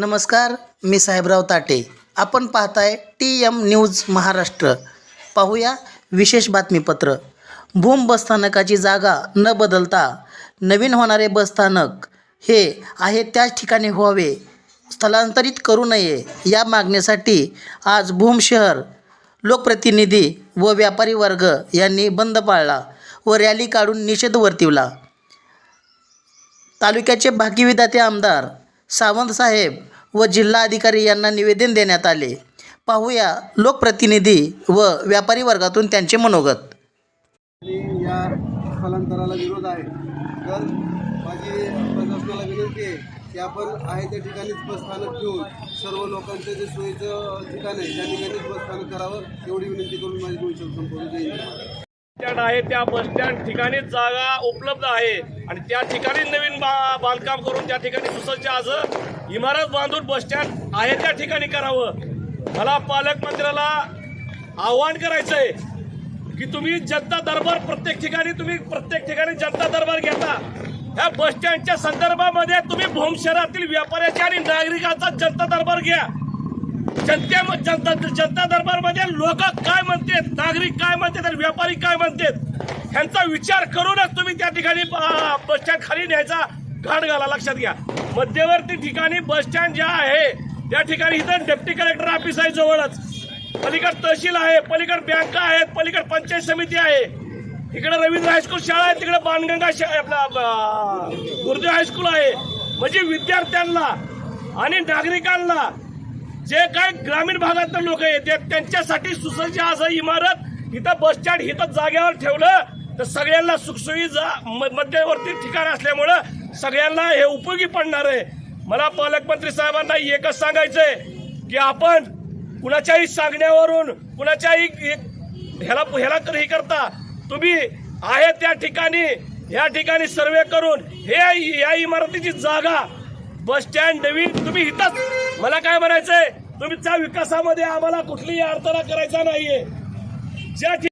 नमस्कार मी साहेबराव ताटे. आपण पाहताय टी एम न्यूज महाराष्ट्र. पाहूया विशेष बातमीपत्र. भूम बसस्थानकाची जागा न बदलता नवीन होणारे बसस्थानक हे आहे त्याच ठिकाणी व्हावे. स्थलांतरित करू नये या मागणीसाठी आज भूम शहर लोकप्रतिनिधी व व्यापारी वर्ग यांनी बंद पाळला व रॅली काढून निषेध वर्तिवला. तालुक्याचे भाग्यविधाते आमदार सावंत साहेब व जिल्हा अधिकारी यांना निवेदन देण्यात आले. पाहूया लोकप्रतिनिधी व व्यापारी वर्गातून त्यांचे मनोगत. आणि या स्थलांतराला विरोध आहे. तर माझी प्रशासनाला विनंती आहे की आपण आहे त्या ठिकाणीच बसस्थानक ठेवून सर्व लोकांचं जे सोयीचं ठिकाण आहे त्या ठिकाणीच बसस्थानक करावं एवढी विनंती करून माझी दोन शब्द संपवून. स्टँड आहे त्या बस स्टँड ठिकाणी जागा उपलब्ध आहे. आणि त्या ठिकाणी नवीन बा बांधकाम करून त्या ठिकाणी सुसज्ज आज इमारत बांधून बस स्टँड आहे त्या ठिकाणी करावं. मला पालकमंत्र्याला आव्हान करायचं आहे की तुम्ही जनता दरबार प्रत्येक ठिकाणी तुम्ही प्रत्येक ठिकाणी जनता दरबार घेता. ह्या बस स्टँडच्या संदर्भामध्ये तुम्ही भोम शहरातील व्यापाऱ्याच्या आणि नागरिकांचा जनता दरबार घ्या. जनते जनता जनता दरबारमध्ये लोक काय म्हणतात नागरिक काय म्हणतात आणि व्यापारी काय म्हणतात ह्यांचा विचार करूनच तुम्ही त्या ठिकाणी अं, बस स्टँड खाली न्यायचा. घाट घाला लक्षात घ्या. मध्यवर्ती ठिकाणी बस स्टँड ज्या आहे त्या ठिकाणी इथं डेप्टी कलेक्टर ऑफिस आहे जवळच. पलीकड तहसील आहे पलीकड बँका आहेत पलीकड पंचायत समिती आहे. इकडे रवींद्र हायस्कूल शाळा आहे तिकडे बाणगंगा आपला गुरुदेव हायस्कूल आहे. म्हणजे विद्यार्थ्यांना आणि नागरिकांना जे काय ग्रामीण भागातले लोक येतात त्यांच्यासाठी सुसज्ज असं इमारत इथं बस स्टँड इथं जागेवर ठेवलं तर सगळ्यांना सुखसोयी जा म- मध्यवर्ती ठिकाण असल्यामुळं सगळ्यांना हे उपयोगी पडणार आहे. मला पालकमंत्री साहेबांना एकच सांगायचंय की आपण कुणाच्याही सांगण्यावरून कुणाच्याही ह्याला ह्याला हे करता तुम्ही आहे त्या ठिकाणी या ठिकाणी सर्वे करून हे या इमारतीची जागा बस स्टँड नवीन तुम्ही इथंच. मला काय म्हणायचंय तुमच्या विकासामध्ये आम्हाला कुठलीही अडथळा करायचा नाहीये. ज्या ठिकाणी